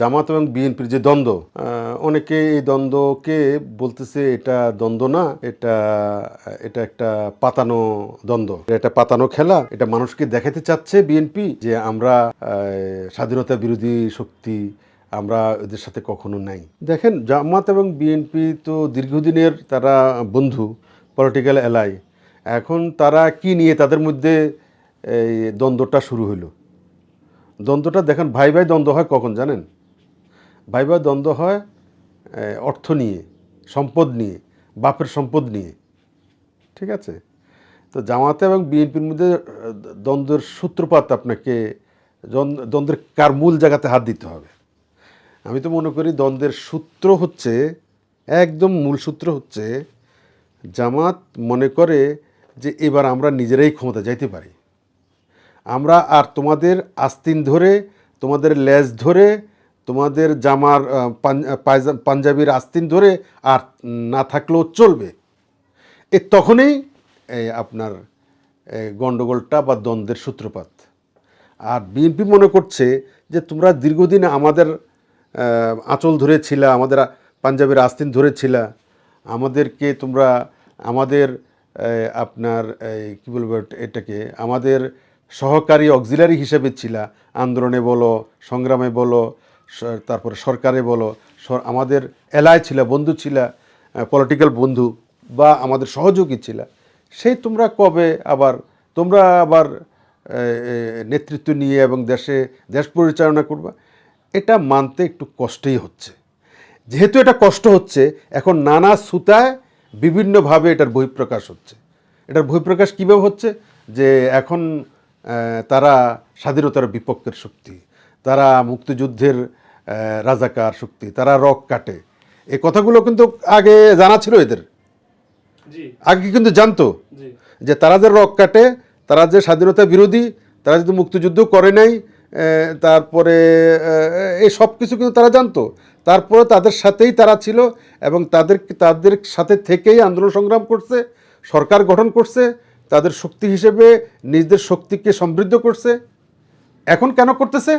জামাত এবং বিএনপির যে দ্বন্দ্ব অনেকে এই দ্বন্দ্বকে বলতেছে এটা দ্বন্দ্ব না, এটা এটা একটা পাতানো দ্বন্দ্ব। এটা পাতানো খেলা, এটা মানুষকে দেখাতে চাচ্ছে বিএনপি যে আমরা স্বাধীনতা বিরোধী শক্তি আমরা এদের সাথে কখনো নাই। দেখেন, জামাত এবং বিএনপি তো দীর্ঘদিনের তারা বন্ধু পলিটিক্যাল এলাই এখন তারা কি নিয়ে তাদের মধ্যে এই দ্বন্দ্বটা শুরু হলো দ্বন্দ্বটা দেখেন, ভাই ভাই দ্বন্দ্ব হয় কখন জানেন? ভাই ভাই দ্বন্দ্ব হয় অর্থ নিয়ে, সম্পদ নিয়ে, বাপের সম্পদ নিয়ে। ঠিক আছে? তো জামাতে এবং বিএনপির মধ্যে দ্বন্দ্বের সূত্রপাত আপনাকে দ্বন্দ্বের কার মূল জায়গাতে হাত দিতে হবে। আমি তো মনে করি দ্বন্দ্বের সূত্র হচ্ছে, একদম মূল সূত্র হচ্ছে, জামাত মনে করে যে এবার আমরা নিজেরাই ক্ষমতা যাইতে পারি। আমরা আর তোমাদের আস্তিন ধরে, তোমাদের লেজ ধরে তোমাদের জামার পাঞ্জাবির আস্তিন ধরে আর না থাকলেও চলবে। এ তখনই আপনার গণ্ডগোলটা বা দ্বন্দ্বের সূত্রপাত। আর বিএনপি মনে করছে যে তোমরা দীর্ঘদিন আমাদের আঁচল ধরেছিলা, আমাদের পাঞ্জাবের আস্তিন ধরেছিলা। আমাদেরকে তোমরা, আমাদের আপনার এই কী বলব এটাকে, আমাদের সহকারী অক্সিলারি হিসেবে ছিলা। আন্দোলনে বলো, সংগ্রামে বলো তারপরে সরকারে বলো আমাদের এলায় ছিল, বন্ধু ছিলা পলিটিক্যাল বন্ধু বা আমাদের সহযোগী ছিলা সেই তোমরা কবে আবার তোমরা আবার নেতৃত্ব নিয়ে এবং দেশে দেশ পরিচালনা করবা? এটা মানতে একটু কষ্টই হচ্ছে। যেহেতু এটা কষ্ট হচ্ছে, এখন নানা সুতায় বিভিন্নভাবে এটার বহিঃপ্রকাশ হচ্ছে। এটার বহিঃপ্রকাশ কীভাবে হচ্ছে? যে এখন তারা স্বাধীনতার বিপক্ষের শক্তি। তারা মুক্তিযুদ্ধের রাজাকার শক্তি তারা রক কাটে। এই কথাগুলো কিন্তু আগে জানা ছিল এদের। আগে কিন্তু জানতো যে তারা যে রক কাটে তারা যে স্বাধীনতা বিরোধী তারা যদি মুক্তিযুদ্ধ করে নাই তারপরে এই সব কিছু কিন্তু তারা জানতো। তারপরে তাদের সাথেই তারা ছিল এবং তাদের তাদের সাথে থেকেই আন্দোলন সংগ্রাম করছে সরকার গঠন করছে তাদের শক্তি হিসেবে নিজেদের শক্তিকে সমৃদ্ধ করছে। এখন কেন করতেছে?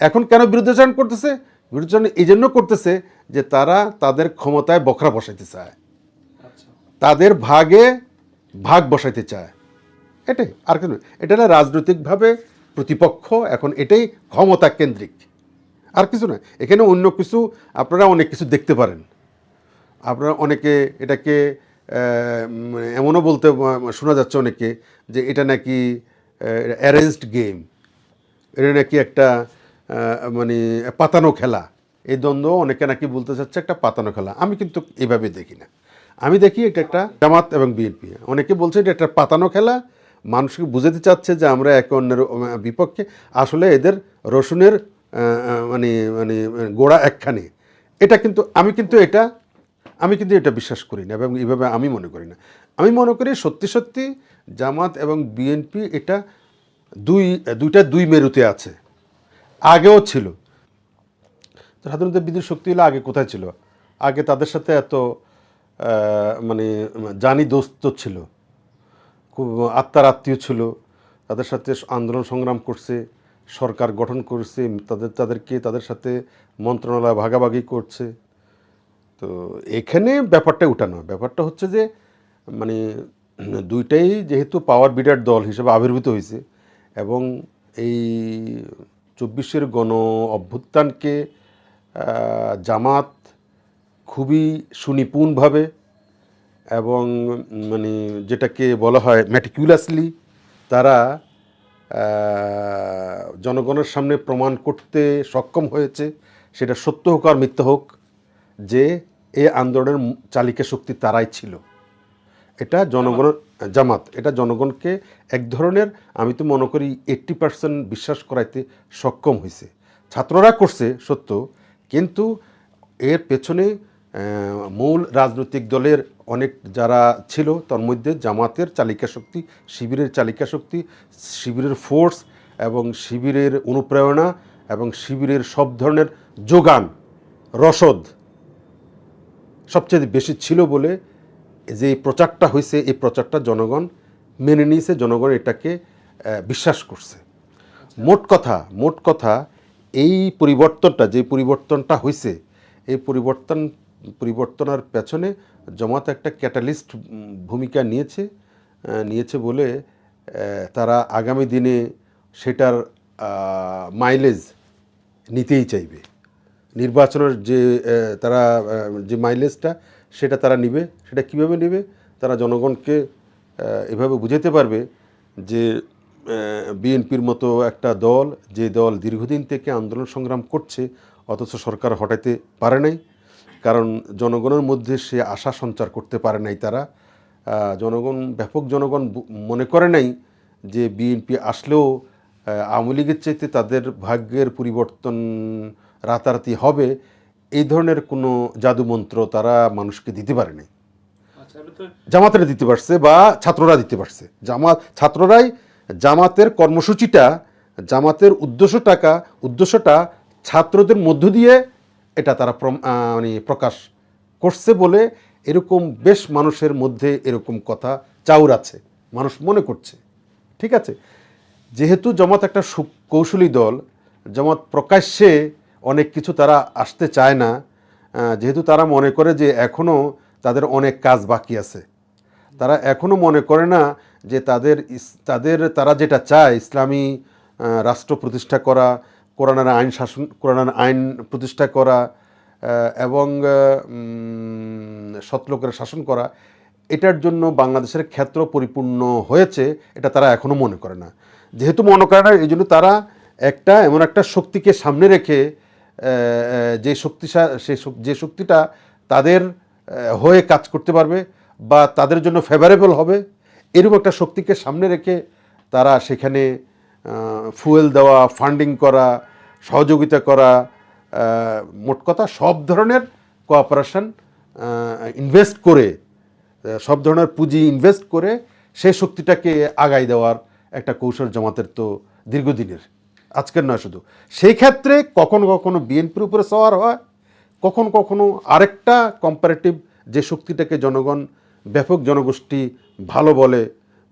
এখন কেন বিরুদ্ধাচরণ করতেছে? বিরুদ্ধাচরণ এই জন্য করতেছে যে তারা তাদের ক্ষমতায় বখরা বসাইতে চায়। আচ্ছা। তাদের ভাগে ভাগ বসাইতে চায়। এটাই। আর কেন? এটা না রাজনৈতিকভাবে প্রতিপক্ষ এখন এটাই ক্ষমতা কেন্দ্রিক। আর কিছু না। এখানে অন্য কিছু আপনারা অনেক কিছু দেখতে পারেন। আপনারা অনেকে এটাকে মানে এমনও বলতে শোনা যাচ্ছে অনেকে যে এটা নাকি অ্যারেঞ্জড গেম এটা নাকি একটা মানে পাতানো খেলা। এই দ্বন্দ্ব অনেকে নাকি বলতে চাচ্ছে একটা পাতানো খেলা। আমি কিন্তু এভাবে দেখি না। আমি দেখি এটা একটা জামাত এবং বিএনপি। অনেকে বলছে এটা একটা পাতানো খেলা। মানুষকে বুঝাতে চাচ্ছে যে আমরা একে অন্যের বিপক্ষে? আসলে এদের রসুনের মানে মানে গোড়া একখানে। এটা কিন্তু, আমি কিন্তু এটা, আমি কিন্তু এটা বিশ্বাস করি না এবং এইভাবে আমি মনে করি না। আমি মনে করি সত্যি সত্যি জামাত এবং বিএনপি এটা দুই, দুইটা দুই মেরুতে আছে। আগেও ছিল। সাধারণত বিদ্যুৎ শক্তি হলে আগে কোথায় ছিল? আগে তাদের সাথে এত মানে জানি দোস্ত ছিল। খুব আত্মার আত্মীয় ছিল। তাদের সাথে আন্দোলন সংগ্রাম করছে, সরকার গঠন করছে, তাদের, তাদেরকে তাদের সাথে মন্ত্রণালয় ভাগাভাগি করছে। তো এখানে ব্যাপারটা উঠানো ব্যাপারটা হচ্ছে যে মানে দুইটাই যেহেতু পাওয়ার বিডার দল হিসেবে আবির্ভূত হয়েছে এবং এই চব্বিশের গণ অভ্যুত্থানকে জামাত খুবই সুনিপুণভাবে এবং মানে যেটাকে বলা হয় ম্যাটিকুলাসলি তারা জনগণের সামনে প্রমাণ করতে সক্ষম হয়েছে। সেটা সত্য হোক আর মিথ্যা হোক যে এই আন্দোলনের চালিকা শক্তি তারাই ছিল। এটা জনগণ জামাত। এটা জনগণকে এক ধরনের আমি তো মনে করি এইট্টি পার্সেন্ট বিশ্বাস করাইতে সক্ষম হয়েছে ছাত্ররা করছে সত্য কিন্তু এর পেছনে মূল রাজনৈতিক দলের অনেক যারা ছিল তার মধ্যে জামাতের চালিকা শক্তি শিবিরের চালিকা শক্তি শিবিরের ফোর্স এবং শিবিরের অনুপ্রেরণা এবং শিবিরের সব ধরনের যোগান রসদ সবচেয়ে বেশি ছিল বলে যে প্রচারটা হয়েছে এই প্রচারটা জনগণ মেনে নিয়েছে, জনগণ এটাকে বিশ্বাস করছে। মোট কথা মোট কথা, এই পরিবর্তনটা, যে পরিবর্তনটা হয়েছে এই পরিবর্তন, পরিবর্তনের পেছনে জামাত একটা ক্যাটালিস্ট ভূমিকা নিয়েছে নিয়েছে বলে তারা আগামী দিনে সেটার মাইলেজ নিতেই চাইবে। নির্বাচনের যে তারা যে মাইলেজটা সেটা তারা নিবে, সেটা কীভাবে নেবে, তারা জনগণকে এভাবে বুঝাতে পারবে যে বিএনপির মতো একটা দল, যে দল দীর্ঘদিন থেকে আন্দোলন সংগ্রাম করছে, অথচ সরকার হটাইতে পারে নাই, কারণ জনগণের মধ্যে সে আশা সঞ্চার করতে পারে নাই তারা। জনগণ, ব্যাপক জনগণ মনে করে নাই যে বিএনপি আসলেও আওয়ামী লীগের চাইতে তাদের ভাগ্যের পরিবর্তন রাতারাতি হবে এই ধরনের কোনো জাদুমন্ত্র তারা মানুষকে দিতে পারে নাই আচ্ছা জামাতেরা দিতে পারছে বা ছাত্ররা দিতে পারছে। জামাত ছাত্ররাই জামাতের কর্মসূচিটা জামাতের উদ্দেশ্য টাকা উদ্দেশ্যটা ছাত্রদের মধ্য দিয়ে এটা তারা মানে প্রকাশ করছে বলে এরকম বেশ মানুষের মধ্যে এরকম কথা চাউর আছে। মানুষ মনে করছে। ঠিক আছে? যেহেতু জামাত একটা সুকৌশলী দল জামাত প্রকাশ্যে অনেক কিছু তারা আসতে চায় না যেহেতু তারা মনে করে যে এখনও তাদের অনেক কাজ বাকি আছে। তারা এখনও মনে করে না যে তাদের তাদের, তারা যেটা চায়, ইসলামী রাষ্ট্র প্রতিষ্ঠা করা, কোরআনের আইন শাসন, কোরআনের আইন প্রতিষ্ঠা করা এবং সৎলোকের শাসন করা, এটার জন্য বাংলাদেশের ক্ষেত্র পরিপূর্ণ হয়েছে, এটা তারা এখনও মনে করে না। যেহেতু মনে করে না, এই জন্য তারা একটা এমন একটা শক্তিকে সামনে রেখে যে শক্তি সে যে শক্তিটা তাদের হয়ে কাজ করতে পারবে বা তাদের জন্য ফেভারেবল হবে এরকম একটা শক্তিকে সামনে রেখে তারা সেখানে ফুয়েল দেওয়া ফান্ডিং করা, সহযোগিতা করা মোট কথা সব ধরনের কোঅপারেশন ইনভেস্ট করে সব ধরনের পুঁজি ইনভেস্ট করে সেই শক্তিটাকে আগাই দেওয়ার একটা কৌশল জামাতের তো দীর্ঘদিনের। আজকের নয় শুধু। সেই ক্ষেত্রে কখনো কখনো বিএনপির উপরে সওয়ার হয়, কখনো কখনো আরেকটা কম্পারেটিভ যে শক্তিটাকে জনগণ ব্যাপক জনগোষ্ঠী ভালো বলে,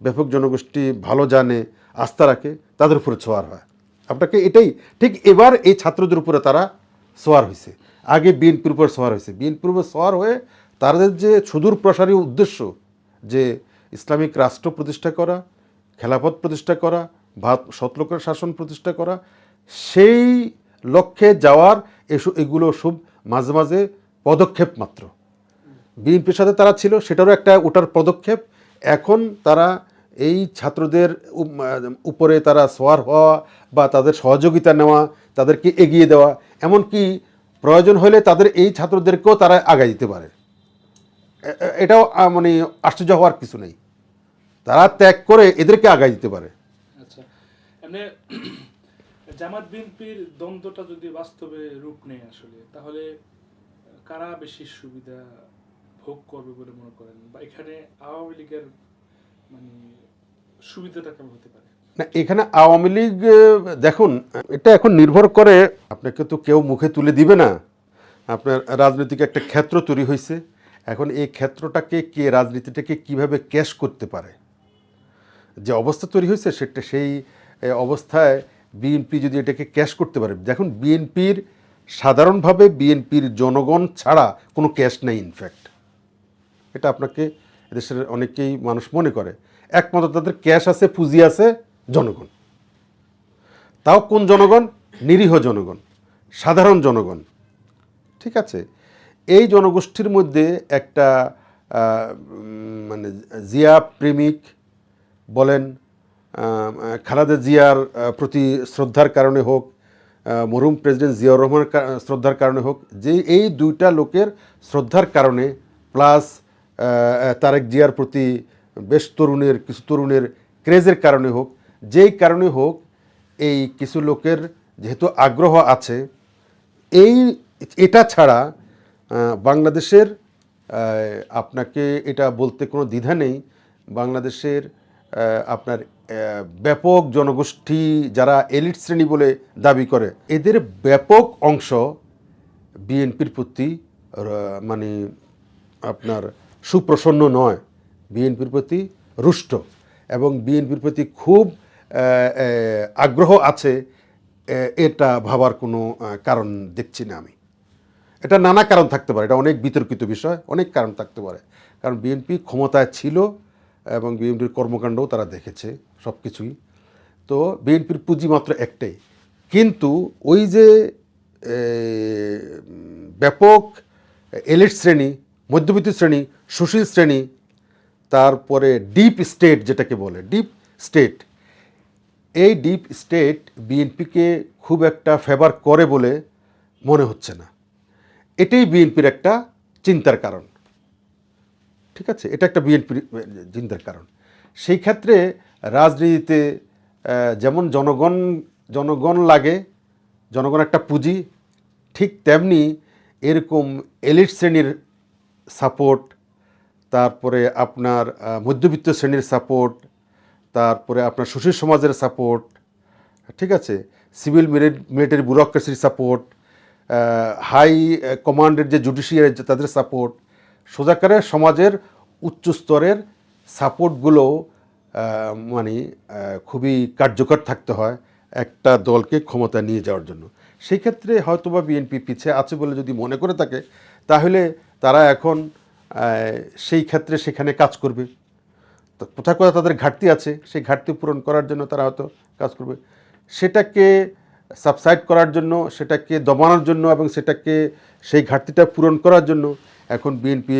ব্যাপক জনগোষ্ঠী ভালো জানে, আস্থা রাখে, তাদের উপরে ছোঁয়ার হয়। আপনাকে এটাই ঠিক এবার এই ছাত্রদের উপরে তারা সোয়ার হয়েছে আগে বিএনপির উপর সোয়ার হয়েছে বিএনপির উপর সোয়ার হয়ে তাদের যে সুদূর প্রসারী উদ্দেশ্য, যে ইসলামিক রাষ্ট্র প্রতিষ্ঠা করা খেলাফত প্রতিষ্ঠা করা ভাত সতলোকের শাসন প্রতিষ্ঠা করা, সেই লক্ষ্যে যাওয়ার এসব এগুলো সব মাঝে মাঝে পদক্ষেপ মাত্র। বিএনপির সাথে তারা ছিল, সেটারও একটা ওটার পদক্ষেপ। এখন তারা এই ছাত্রদের উপরে তারা সোয়ার হওয়া বা তাদের সহযোগিতা নেওয়া, তাদেরকে এগিয়ে দেওয়া, এমনকি প্রয়োজন হলে তাদের এই ছাত্রদেরকেও তারা আগায় দিতে পারে। এটাও মানে আশ্চর্য হওয়ার কিছু নেই। তারা ত্যাগ করে এদেরকে আগায় দিতে পারে। এমনি জামাত বিএনপির দ্বন্দ্বটা যদি বাস্তবে রূপ নেয় আসলে, তাহলে কারা বেশি সুবিধা ভোগ করবে বলে মনে করেন? বা এখানে আওয়ামী লীগের মানে সুবিধাটা কেমন হতে পারে? না, এখানে আওয়ামী লীগ দেখুন, এটা এখন নির্ভর করে, আপনাকে তো কেউ মুখে তুলে দিবে না। আপনার রাজনৈতিক একটা ক্ষেত্র তৈরি হয়েছে। এখন এই ক্ষেত্রটাকে কে, রাজনীতিটাকে কীভাবে ক্যাশ করতে পারে? যে অবস্থা তৈরি হয়েছে, সেটা সেই অবস্থায় বিএনপি যদি এটাকে ক্যাশ করতে পারে, দেখুন বিএনপির সাধারণভাবে বিএনপির জনগণ ছাড়া কোনো ক্যাশ নেই ইনফ্যাক্ট এটা আপনাকে দেশের অনেকেই মানুষ মনে করে। একমাত্র তাদের ক্যাশ আছে, পুঁজি আছে, জনগণ। তাও কোন জনগণ? নিরীহ জনগণ, সাধারণ জনগণ। ঠিক আছে? এই জনগোষ্ঠীর মধ্যে একটা মানে জিয়া প্রেমিক বলেন খালেদা জিয়ার প্রতি শ্রদ্ধার কারণে হোক মরুম প্রেসিডেন্ট জিয়াউর রহমানের শ্রদ্ধার কারণে হোক, যে এই দুইটা লোকের শ্রদ্ধার কারণে প্লাস তারেক জিয়ার প্রতি বেশ তরুণের, কিছু তরুণের ক্রেজের কারণে হোক, যেই কারণে হোক, এই কিছু লোকের যেহেতু আগ্রহ আছে, এই, এটা ছাড়া বাংলাদেশের আপনাকে এটা বলতে কোনো দ্বিধা নেই, বাংলাদেশের আপনার ব্যাপক জনগোষ্ঠী যারা এলিট শ্রেণি বলে দাবি করে, এদের ব্যাপক অংশ বিএনপির প্রতি মানে আপনার সুপ্রসন্ন নয়। বিএনপির প্রতি রুষ্ট এবং বিএনপির প্রতি খুব আগ্রহ আছে এটা ভাবার কোনো কারণ দেখছি না আমি। এটা নানা কারণ থাকতে পারে, এটা অনেক বিতর্কিত বিষয়, অনেক কারণ থাকতে পারে। কারণ বিএনপি ক্ষমতায় ছিল এবং বিএনপির কর্মকাণ্ডও তারা দেখেছে সব কিছুই তো বিএনপির পুঁজি মাত্র একটাই। কিন্তু ওই যে ব্যাপক এলিট শ্রেণি, মধ্যবিত্ত শ্রেণি, সুশীল শ্রেণি, তারপরে ডিপ স্টেট যেটাকে বলে, ডিপ স্টেট, এই ডিপ স্টেট বিএনপিকে খুব একটা ফেভার করে বলে মনে হচ্ছে না। এটাই বিএনপির একটা চিন্তার কারণ। ঠিক আছে? এটা একটা বিএনপির চিন্তার কারণ। সেই ক্ষেত্রে রাজনীতিতে যেমন জনগণ জনগণ লাগে, জনগণ একটা পুঁজি, ঠিক তেমনি এরকম এলিট শ্রেণির সাপোর্ট, তারপরে আপনার মধ্যবিত্ত শ্রেণির সাপোর্ট, তারপরে আপনার সুশীল সমাজের সাপোর্ট, ঠিক আছে? সিভিল মিলিটারি ব্যুরোক্রেসির সাপোর্ট হাই কমান্ডের যে জুডিশিয়ারি, তাদের সাপোর্ট সোজাকারে সমাজের উচ্চ স্তরের সাপোর্টগুলো মানে খুবই কার্যকর থাকতে হয় একটা দলকে ক্ষমতা নিয়ে যাওয়ার জন্য। সেই ক্ষেত্রে হয়তোবা বিএনপি পিছিয়ে আছে বলে যদি মনে করে থাকে, তাহলে তারা এখন সেই ক্ষেত্রে সেখানে কাজ করবে। তো কোথাও কোথাও তাদের ঘাটতি আছে, সেই ঘাটতি পূরণ করার জন্য তারা হয়তো কাজ করবে। সেটাকে সাবসাইড করার জন্য, সেটাকে দমানোর জন্য এবং সেটাকে সেই ঘাটতিটা পূরণ করার জন্য এখন বিএনপি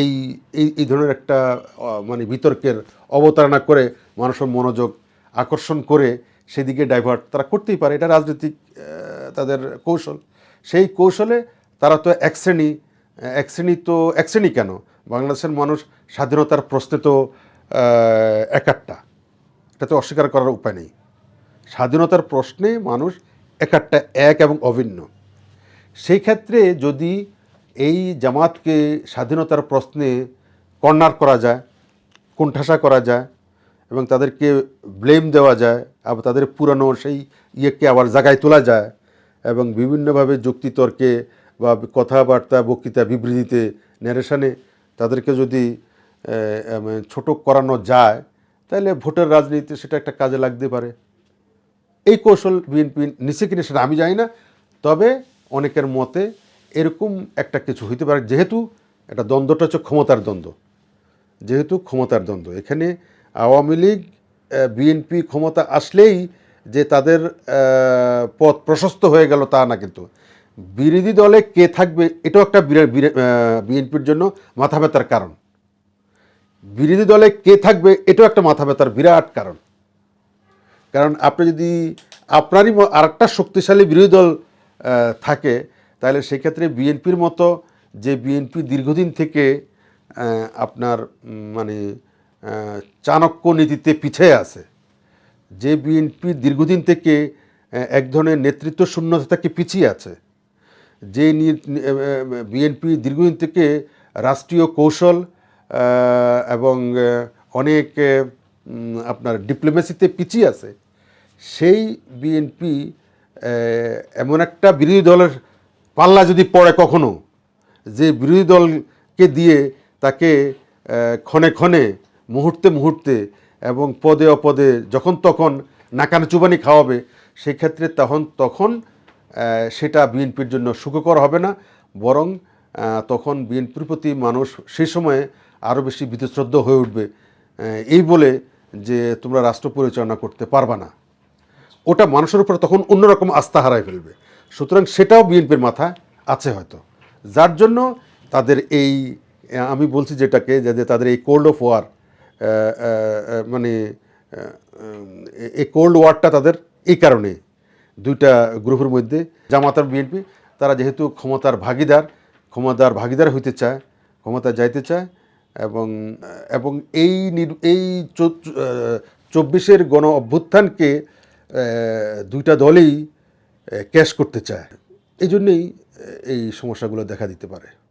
এই এই ধরনের একটা মানে বিতর্কের অবতারণা করে মানুষের মনোযোগ আকর্ষণ করে সেদিকে ডাইভার্ট তারা করতেই পারে। এটা রাজনৈতিক তাদের কৌশল। সেই কৌশলে তারা তো এক শ্রেণি এক শ্রেণি তো, এক শ্রেণি কেন? বাংলাদেশের মানুষ স্বাধীনতার প্রশ্নে তো একাট্টা। এটা তো অস্বীকার করার উপায় নেই। স্বাধীনতার প্রশ্নে মানুষ একাট্টা, এক এবং অভিন্ন। সেই ক্ষেত্রে যদি এই জামাতকে স্বাধীনতার প্রশ্নে কর্নার করা যায়, কোণঠাসা করা যায় এবং তাদেরকে ব্লেম দেওয়া যায় আবার তাদের পুরানো সেই ইয়েকে আবার জায়গায় তোলা যায় এবং বিভিন্নভাবে যুক্তিতর্কে বা কথাবার্তা, বক্তৃতা, বিবৃতিতে ন্যারেশনে তাদেরকে যদি ছোট করানো যায়, তাহলে ভোটের রাজনীতিতে সেটা একটা কাজে লাগতে পারে। এই কৌশল বিএনপি নিচে কিনে সেটা আমি জানি না, তবে অনেকের মতে এরকম একটা কিছু হইতে পারে, যেহেতু এটা দ্বন্দ্বটা হচ্ছে ক্ষমতার দ্বন্দ্ব। যেহেতু ক্ষমতার দ্বন্দ্ব, এখানে আওয়ামী লীগ বিএনপি ক্ষমতা আসলেই যে তাদের পথ প্রশস্ত হয়ে গেল তা না কিন্তু। বিরোধী দলে কে থাকবে এটাও একটা বিএনপির জন্য মাথা ব্যথার কারণ। বিরোধী দলে কে থাকবে এটাও একটা মাথা ব্যথার বিরাট কারণ। কারণ আপনি যদি, আপনারই আরেকটা শক্তিশালী বিরোধী দল থাকে তাহলে সেক্ষেত্রে বিএনপির মতো যে বিএনপি দীর্ঘদিন থেকে আপনার মানে চাণক্য নীতিতে পিছিয়ে আছে, যে বিএনপি দীর্ঘদিন থেকে এক ধরনের নেতৃত্ব শূন্যতা থেকে পিছিয়ে আছে, যে বিএনপি দীর্ঘদিন থেকে রাষ্ট্রীয় কৌশল এবং অনেক আপনার ডিপ্লোমেসিতে পিছিয়ে আছে, সেই বিএনপি এমন একটা বিরোধী দলের পাল্লা যদি পড়ে কখনো, যে বিরোধী দলকে দিয়ে তাকে ক্ষণে ক্ষণে, মুহূর্তে মুহূর্তে এবং পদে অপদে যখন তখন নাকানে চুবানি খাওয়াবে সেই ক্ষেত্রে তখন তখন সেটা বিএনপির জন্য সুখকর হবে না। বরং তখন বিএনপির প্রতি মানুষ সেই সময়ে আরও বেশি বিতশ্রদ্ধ হয়ে উঠবে এই বলে যে তোমরা রাষ্ট্র পরিচালনা করতে পারবা না। ওটা মানুষের উপর তখন অন্যরকম আস্থা হারায় ফেলবে। সুতরাং সেটাও বিএনপির মাথা আছে হয়তো। যার জন্য তাদের এই, আমি বলছি যেটাকে যে তাদের এই কোল্ড অফ ওয়ার মানে এই কোল্ড ওয়ারটা তাদের এই কারণে। দুইটা গ্রুপের মধ্যে, জামাত আর বিএনপি, তারা যেহেতু ক্ষমতার ভাগিদার ক্ষমতার ভাগিদার হইতে চায় ক্ষমতা যাইতে চায় এবং এবং এই এই চব্বিশের গণ অভ্যুত্থানকে দুইটা দলেই ক্যাশ করতে চায়। এই জন্যেই এই সমস্যাগুলো দেখা দিতে পারে।